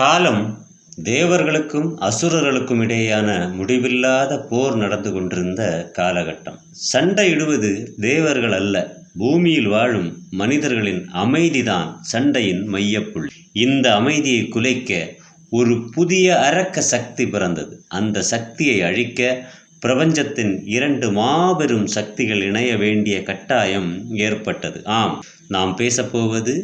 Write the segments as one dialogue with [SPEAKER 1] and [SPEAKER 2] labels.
[SPEAKER 1] அக்காலம் தேவர்களுக்கும் அசுரர்களுக்கும் இடையேயான முடிவில்லாத போர் நடந்து கொண்டிருந்த காலகட்டம். சண்டையிடுவது தேவர்கள் அல்ல பூமியில் வாழும் மனிதர்களின் அமைதிதான் சண்டையின் மையப்புள்ளி. இந்த அமைதியை குலைக்க ஒரு புதிய அரக்க சக்தி பிறந்தது. அந்த சக்தியை அழிக்க பிரபஞ்சத்தின் இரண்டு மாபெரும் சக்திகள் இணைய வேண்டிய கட்டாயம் ஏற்பட்டது. ஆம் நாம் பேசப்போவது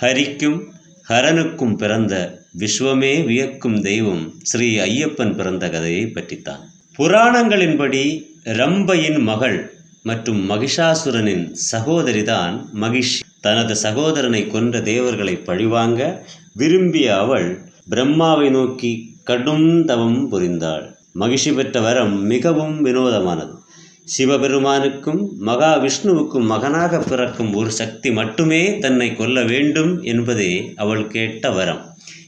[SPEAKER 1] ஹரிக்கும் ஹரனுக்கும் பிறந்த விஸ்வமே வியக்கும் தெய்வம் ஸ்ரீ ஐயப்பன் பிறந்த கதையை பற்றித்தான். புராணங்களின்படி ரம்பையின் மகள் மற்றும் மகிஷாசுரனின் சகோதரிதான் மகிஷ். தனது சகோதரனை கொன்ற தேவர்களை பழிவாங்க விரும்பிய அவள் பிரம்மாவை நோக்கி கடும் தவம் புரிந்தாள். மகிழ்ச்சி பெற்ற வரம் மிகவும் வினோதமானது. சிவபெருமானுக்கும் மகாவிஷ்ணுவுக்கும் மகனாக பிறக்கும் ஒரு சக்தி மட்டுமே தன்னை கொல்ல வேண்டும் என்பதே அவள் கேட்ட வரம்.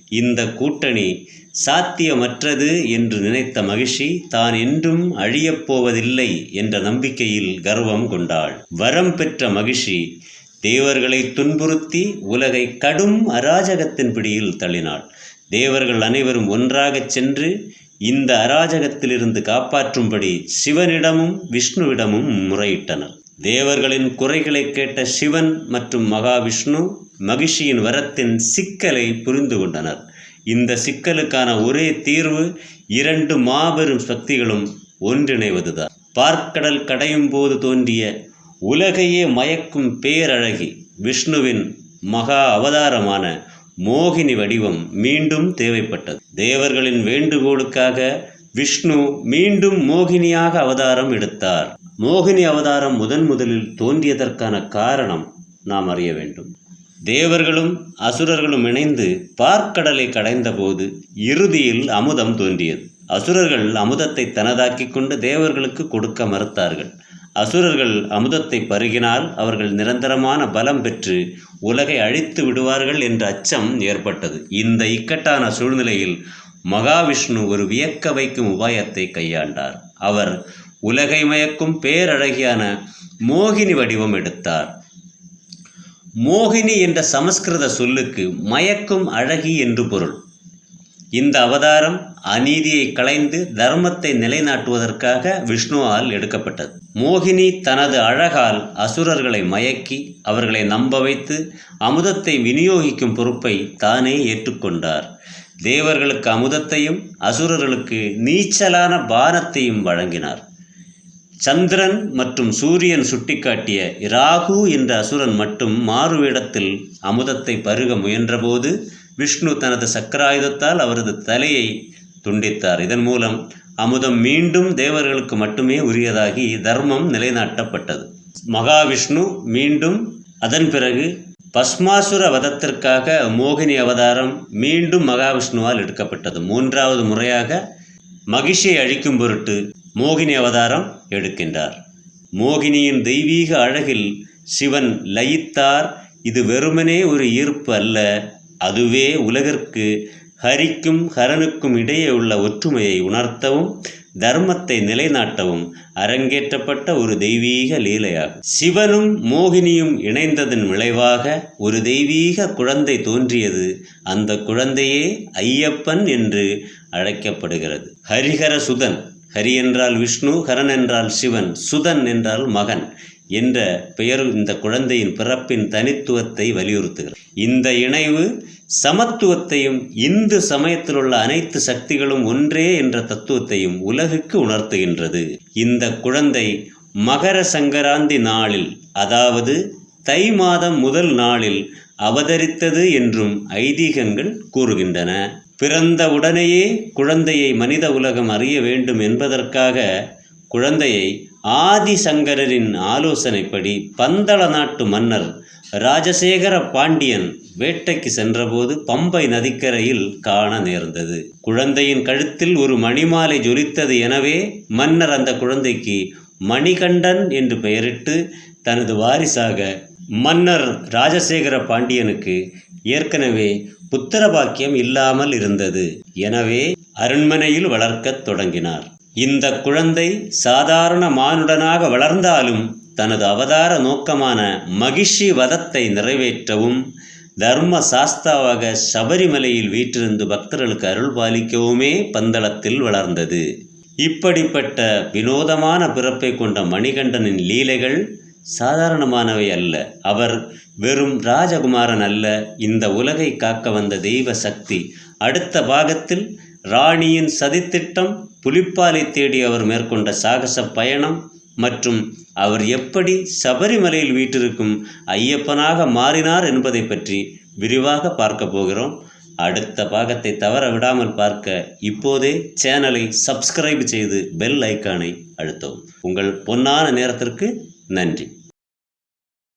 [SPEAKER 1] இந்த கூட்டணி சாத்தியமற்றது என்று நினைத்த மகிழ்ச்சி தான் என்றும் அழியப் போவதில்லை என்ற நம்பிக்கையில் கர்வம் கொண்டாள். வரம் பெற்ற மகிழ்ச்சி தேவர்களை துன்புறுத்தி உலகை கடும் அராஜகத்தின் பிடியில் தள்ளினாள். தேவர்கள் அனைவரும் ஒன்றாகச் சென்று இந்த அராஜகத்திலிருந்து காப்பாற்றும்படி சிவனிடமும் விஷ்ணுவிடமும் முறையிட்டனர். தேவர்களின் குறைகளை கேட்ட சிவன் மற்றும் மகாவிஷ்ணு மகிஷியின் வரத்தின் சிக்கலை புரிந்து கொண்டனர். இந்த சிக்கலுக்கான ஒரே தீர்வு இரண்டு மாபெரும் சக்திகளும் ஒன்றிணைவதுதான். பார்க்கடல் கடையும் போது தோன்றிய உலகையே மயக்கும் பேரழகி விஷ்ணுவின் மகா அவதாரமான மோகினி வடிவம் மீண்டும் தேவைப்பட்டது. தேவர்களின் வேண்டுகோளுக்காக விஷ்ணு மீண்டும் மோகினியாக அவதாரம் எடுத்தார். மோகினி அவதாரம் முதன் முதலில் தோன்றியதற்கான காரணம் நாம் அறிய வேண்டும். தேவர்களும் அசுரர்களும் இணைந்து பார்க்கடலை கடைந்தபோது இறுதியில் அமுதம் தோன்றியது. அசுரர்கள் அமுதத்தை தனதாக்கிக் கொண்டு தேவர்களுக்கு கொடுக்க மறுத்தார்கள். அசுரர்கள் அமுதத்தை பருகினால் அவர்கள் நிரந்தரமான பலம் பெற்று உலகை அழித்து விடுவார்கள் என்ற அச்சம் ஏற்பட்டது. இந்த இக்கட்டான சூழ்நிலையில் மகாவிஷ்ணு ஒரு வியக்க வைக்கும் உபாயத்தை கையாண்டார். அவர் உலகை மயக்கும் பேரழகியான மோகினி வடிவம் எடுத்தார். மோகினி என்ற சமஸ்கிருத சொல்லுக்கு மயக்கும் அழகி என்று பொருள். இந்த அவதாரம் அநீதியை களைந்து தர்மத்தை நிலைநாட்டுவதற்காக விஷ்ணுவால் எடுக்கப்பட்டது. மோகினி தனது அழகால் அசுரர்களை மயக்கி அவர்களை நம்ப வைத்து அமுதத்தை விநியோகிக்கும் பொறுப்பை தானே ஏற்றுக்கொண்டார். தேவர்களுக்கு அமுதத்தையும் அசுரர்களுக்கு நீச்சலான பானத்தையும் வழங்கினார். சந்திரன் மற்றும் சூரியன் சுட்டிக்காட்டிய ராகு என்ற அசுரன் மட்டும் மாறுவேடத்தில் அமுதத்தை பருக முயன்றபோது விஷ்ணு தனது சக்கராயுதத்தால் அவரது தலையை துண்டித்தார். இதன் மூலம் அமுதம் மீண்டும் தேவர்களுக்கு மட்டுமே உரியதாகி தர்மம் நிலைநாட்டப்பட்டது. மகாவிஷ்ணு மீண்டும் அதன் பிறகு பஸ்மாசுர வதத்திற்காக மோகினி அவதாரம் மீண்டும் மகாவிஷ்ணுவால் எடுக்கப்பட்டது. மூன்றாவது முறையாக மகிஷியை அழிக்கும் பொருட்டு மோகினி அவதாரம் எடுக்கின்றார். மோகினியின் தெய்வீக அழகில் சிவன் லயித்தார். இது வெறுமனே ஒரு ஈர்ப்பு அல்ல. அதுவே உலகிற்கு ஹரிக்கும் ஹரனுக்கும் இடையே உள்ள ஒற்றுமையை உணர்த்தவும் தர்மத்தை நிலைநாட்டவும் அரங்கேற்றப்பட்ட ஒரு தெய்வீக லீலையாகும். சிவனும் மோகினியும் இணைந்ததன் விளைவாக ஒரு தெய்வீக குழந்தை தோன்றியது. அந்த குழந்தையே ஐயப்பன் என்று அழைக்கப்படுகிறது. ஹரிஹர சுதன் ஹரி என்றால் விஷ்ணு ஹரன் என்றால் சிவன் சுதன் என்றால் மகன். என்ற பெயர் இந்த குழந்தையின் பிறப்பின் தனித்துவத்தை வலியுறுத்துகிறது. இந்த இணைவு சமத்துவத்தையும் இந்து சமயத்தில் உள்ள அனைத்து சக்திகளும் ஒன்றே என்ற தத்துவத்தையும் உலகுக்கு உணர்த்துகின்றது. இந்த குழந்தை மகர சங்கராந்தி நாளில் அதாவது தை மாதம் முதல் நாளில் அவதரித்தது என்றும் ஐதீகங்கள் கூறுகின்றன. பிறந்த உடனேயே குழந்தையை மனித உலகம் அறிய வேண்டும் என்பதற்காக குழந்தையை ஆதிசங்கரரின் ஆலோசனைப்படி பந்தள நாட்டு மன்னர் ராஜசேகர பாண்டியன் வேட்டைக்கு சென்றபோது பம்பை நதிக்கரையில் காண நேர்ந்தது. குழந்தையின் கழுத்தில் ஒரு மணிமாலை ஜொலித்தது எனவே மன்னர் அந்த குழந்தைக்கு மணிகண்டன் என்று பெயரிட்டு தனது வாரிசாக மன்னர் ராஜசேகர பாண்டியனுக்கு ஏற்கனவே புத்திர பாக்கியம் இல்லாமல் இருந்தது. எனவே அரண்மனையில் வளர்க்கத் தொடங்கினார். இந்த குழந்தை சாதாரண மானுடனாக வளர்ந்தாலும் தனது அவதார நோக்கமான மகிஷி வதத்தை நிறைவேற்றவும் தர்ம சாஸ்தாவாக சபரிமலையில் வீற்றிருந்து பக்தர்களுக்கு அருள் பாலிக்கவுமே பந்தளத்தில் வளர்ந்தது. இப்படிப்பட்ட வினோதமான பிறப்பை கொண்ட மணிகண்டனின் லீலைகள் சாதாரணமானவை அல்ல. அவர் வெறும் ராஜகுமாரன் அல்ல. இந்த உலகை காக்க வந்த தெய்வ சக்தி அடுத்த பாகத்தில் ராணியின் சதித்திட்டம் புலிப்பாலை தேடி அவர் மேற்கொண்ட சாகச பயணம் மற்றும் அவர் எப்படி சபரிமலையில் வீட்டிருக்கும் ஐயப்பனாக மாறினார் என்பதை பற்றி விரிவாக பார்க்க போகிறோம். அடுத்த பாகத்தை தவற விடாமல் பார்க்க இப்போதே சேனலை சப்ஸ்கிரைப் செய்து பெல் ஐக்கானை அழுத்தவும். உங்கள் பொன்னான நேரத்திற்கு நன்றி.